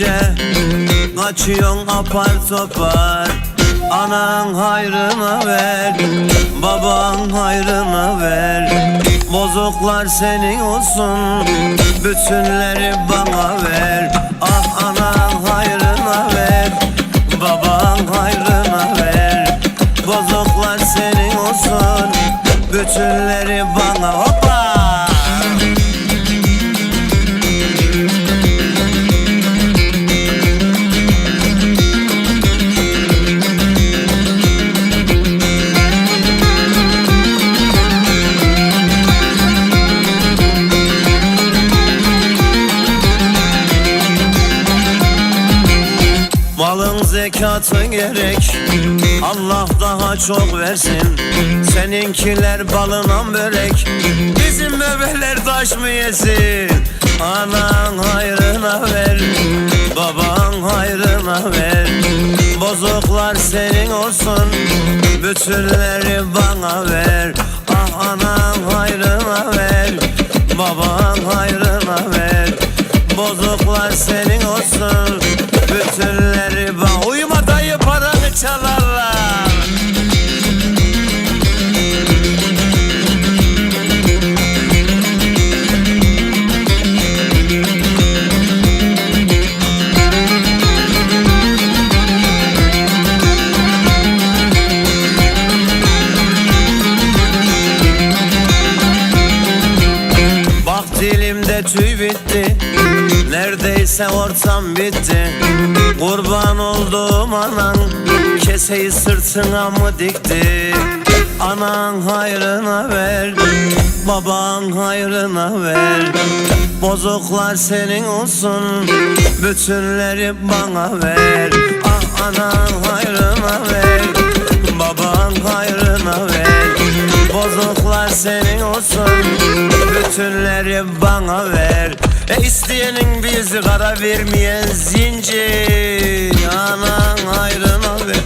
gelince Kaçıyorsun apar topar. Anan hayrına ver Baban hayrına ver. Bozuklar senin olsun Bütünleri bana ver. Ah anan hayrına ver Baban hayrına ver. Bozuklar senin olsun Bütünleri bana hoppa Allah daha çok versin. Seninkiler balına börek. Bizim bebeler taş mı yesin? Anan hayrına ver. Baban hayrına ver. Bozuklar senin olsun. Bütünleri bana ver. Ah anan hayrına ver. Baban hayrına ver. Bozuklar senin olsun. Bütünleri bana çalarlar. Bak dilimde tüy bitti Neredeyse ortam bitti. Kurban olduğum anan Keseyi sırtına mı dikti? Anan hayrına ver Baban hayrına ver. Bozuklar senin olsun Bütünleri bana ver. Ah anan hayrına ver Baban hayrına ver. Bozuklar senin olsun Bütünleri bana ver. E isteyenin bizi kara vermeyen zincir Anan hayrına ver.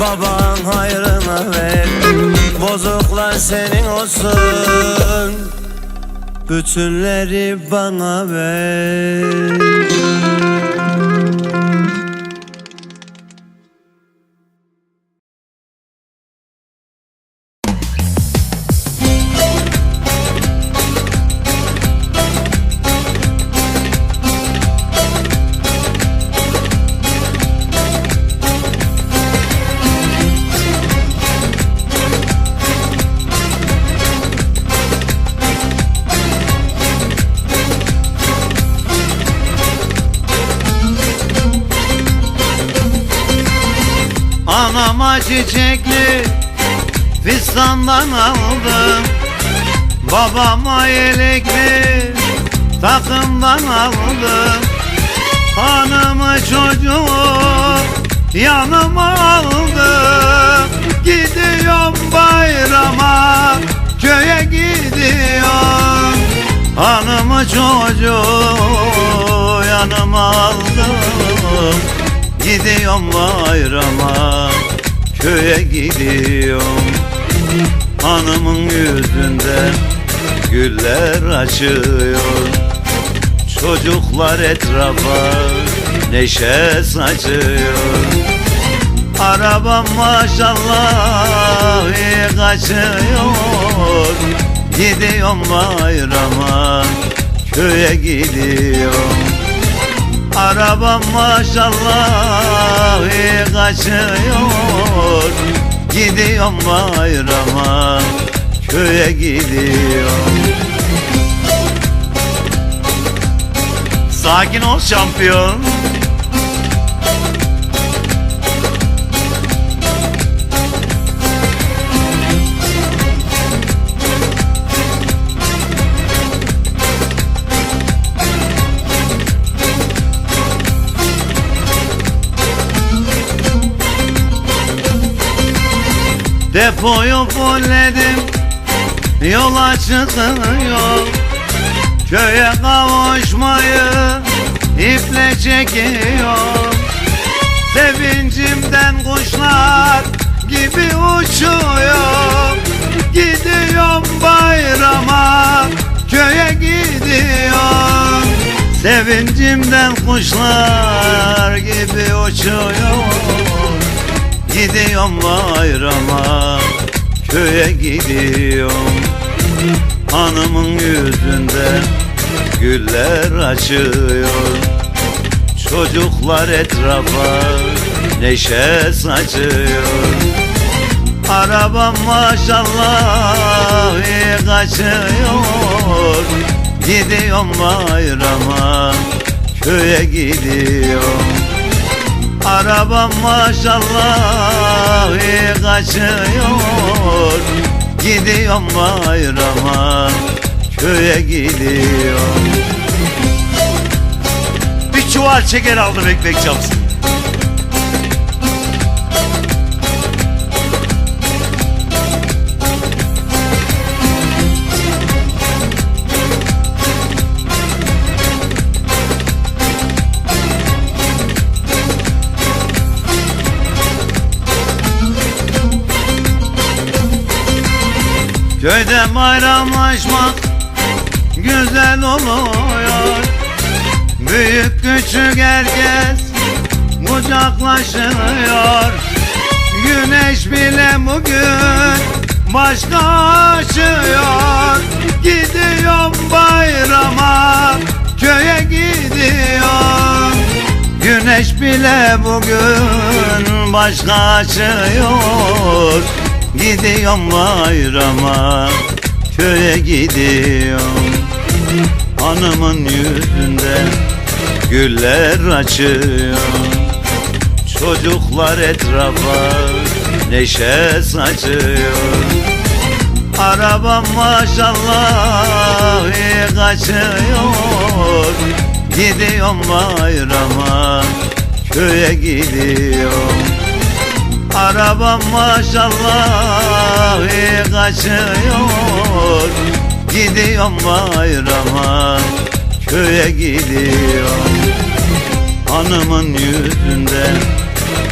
Baban hayrına ver. Bozuklar senin olsun. Bütünleri bana ver fistandan aldım. Babama yelekli takımdan aldım. Hanımı çocuğu yanıma aldım. Gidiyorum bayrama köye gidiyorum. Hanımı çocuğu yanıma aldım. Gidiyorum bayrama köye gidiyorum Hanımın yüzünde güller açıyor. Çocuklar etrafa neşe saçıyor. Arabam maşallah iyi kaçıyor. Gidiyorum bayrama köye gidiyorum. Arabam maşallah iyi kaçıyor Gidiyorum bayrama köye gidiyorum. Sakin ol şampiyon Depoyu fulledim Yola çıkıyor. Köye kavuşmayı iple çekiyor. Sevincimden kuşlar gibi uçuyor. Gidiyorum bayrama köye gidiyorum Sevincimden kuşlar gibi uçuyor Gidiyorum bayrama köye gidiyorum. Hanımın yüzünde güller açıyor. Çocuklar etrafa neşe saçıyor. Arabam maşallah iyi kaçıyor. Gidiyorum bayrama köye gidiyorum Arabam maşallah iyi kaçıyor. Gidiyorum bayrama köye gidiyorum. Bir çuval şeker aldım ekmek çapsın Köyde bayramlaşmak güzel oluyor. Büyük küçük herkes kucaklaşıyor. Güneş bile bugün başka açıyor. Gidiyorum bayrama köye gidiyorum. Güneş bile bugün başka açıyor Gidiyorum bayrama köye gidiyorum. Hanımın yüzünde güller açıyor Çocuklar etrafa neşe saçıyor. Arabam maşallah iyi kaçıyor. Gidiyorum bayrama köye gidiyorum Arabam maşallah iyi kaçıyor. Gidiyorum bayrama köye gidiyorum. Hanımın yüzünde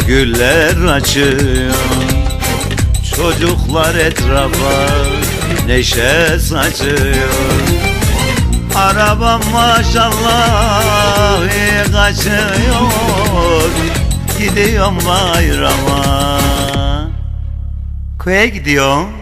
güller açıyor. Çocuklar etrafa neşe saçıyor. Arabam maşallah iyi kaçıyor Gidiyorum bayrama Köye gidiyorum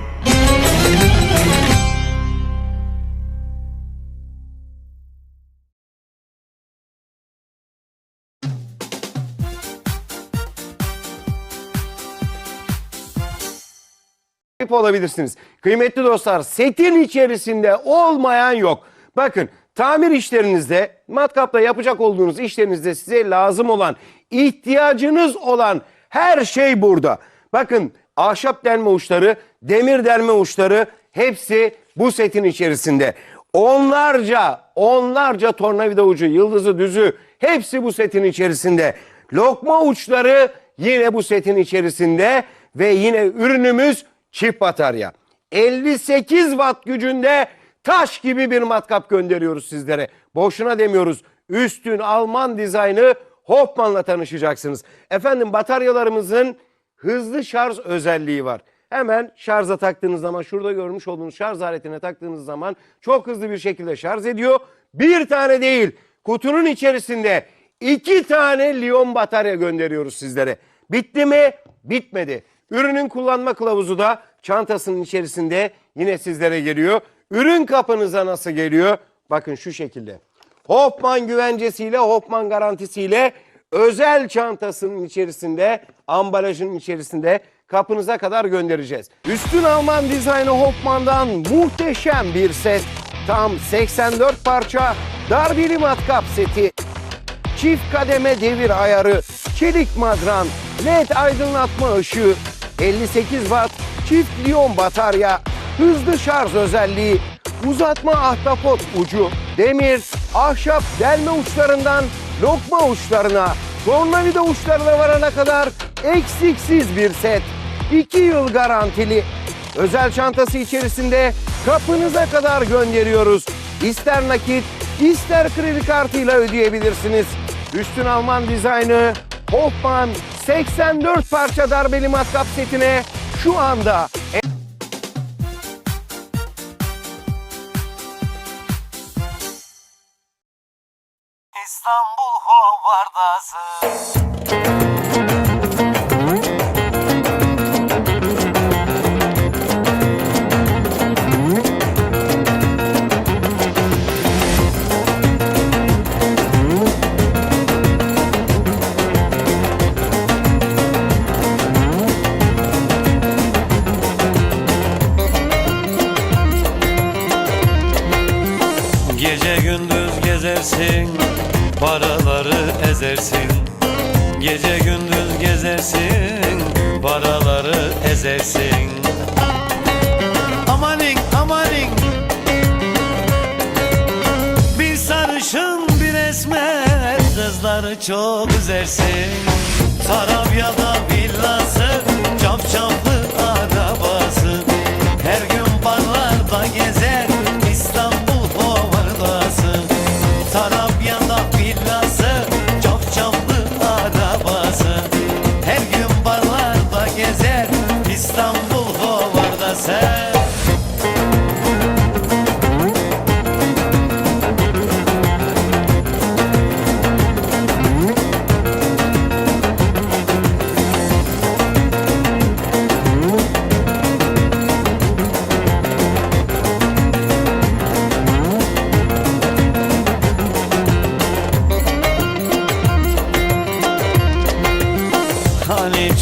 sahip olabilirsiniz. Kıymetli dostlar setin içerisinde olmayan yok. Bakın tamir işlerinizde matkapla yapacak olduğunuz işlerinizde size lazım olan ihtiyacınız olan her şey burada. Bakın ahşap delme uçları, demir delme uçları hepsi bu setin içerisinde. Onlarca, onlarca tornavida ucu, yıldızı, düzü hepsi bu setin içerisinde. Lokma uçları yine bu setin içerisinde ve yine ürünümüz çift batarya. 58 watt gücünde taş gibi bir matkap gönderiyoruz sizlere. Boşuna demiyoruz. Üstün Alman dizaynı Hoffman'la tanışacaksınız. Efendim bataryalarımızın hızlı şarj özelliği var. Hemen şarja taktığınız zaman şurada görmüş olduğunuz şarj aletine taktığınız zaman çok hızlı bir şekilde şarj ediyor. Bir tane değil kutunun içerisinde iki tane liyon batarya gönderiyoruz sizlere. Bitti mi? Bitmedi. Ürünün kullanma kılavuzu da çantasının içerisinde yine sizlere geliyor. Ürün kapınıza nasıl geliyor? Bakın şu şekilde. Hoffman güvencesiyle, Hoffman garantisiyle özel çantasının içerisinde, ambalajının içerisinde kapınıza kadar göndereceğiz. Üstün Alman dizaynı Hoffman'dan muhteşem bir set. Tam 84 parça darbeli matkap seti. Çift kademe devir ayarı, çelik madran, led aydınlatma ışığı, 58 watt çift liyon batarya, hızlı şarj özelliği, uzatma ahtapot ucu, demir, ahşap delme uçlarından lokma uçlarına, tornavida uçlarına varana kadar eksiksiz bir set. 2 yıl garantili. Özel çantası içerisinde kapınıza kadar gönderiyoruz. İster nakit, ister kredi kartıyla ödeyebilirsiniz. Üstün Alman dizaynı Hoffman 84 parça darbeli matkap setine şu anda İstanbul Hovardası. Gece gündüz gezersin Paraları ezersin. Gece gündüz gezersin Paraları ezersin. Amanin amanin. Bir sarışın bir esmer Kızları çok üzersin. Tarabya'da villası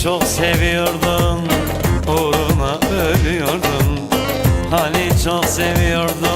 çok seviyordun Uğruna ölüyordun Hani çok seviyordun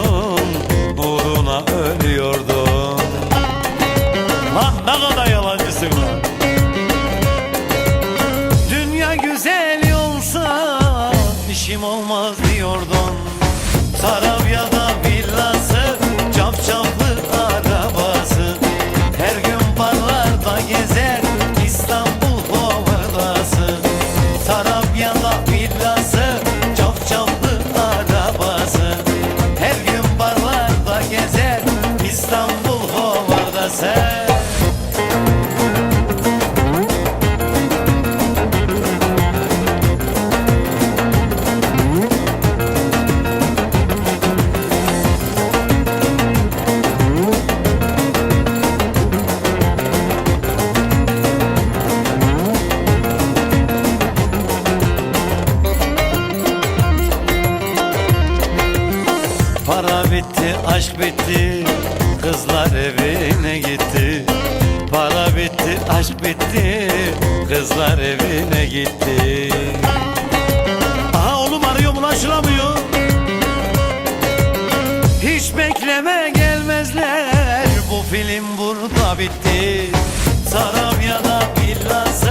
Sarabya'da villası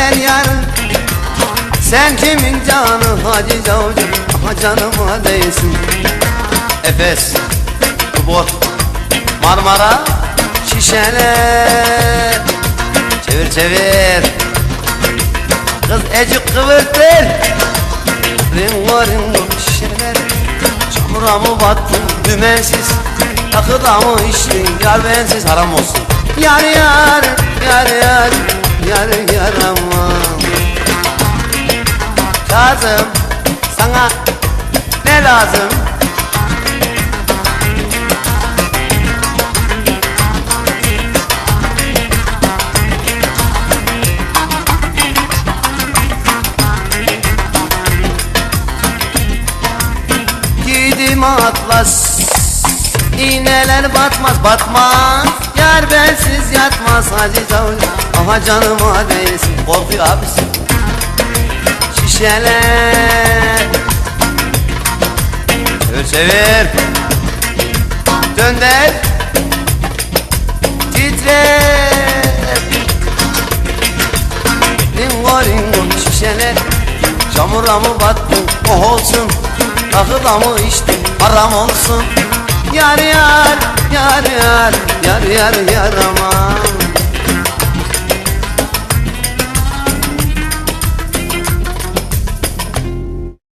kadehler yarın Sen kimin canı hacı cavcı? Aha canıma değsin. Efes, Tubot, Marmara, şişeler. Çevir çevir. Kız ecik kıvırtır. Ringo ringo şişeler. Çamura mı battın dümensiz? Yakıda mı içtin yar bensiz? Haram olsun. Yar yar yar yar yar yar aman Kazım sana ne lazım? Giydim atlas İğneler batmaz batmaz. Yar bensiz yatmaz Aziz avcı Aha canıma değilsin Korkuyor abisi. Şişeler. Çevir çevir. Dönder. Titrer Ringo ringo şişeler. Çamura mı battın? Oh olsun. Rakıda mı içtin? Haram olsun. Yar yar yar yar yar yar yar ama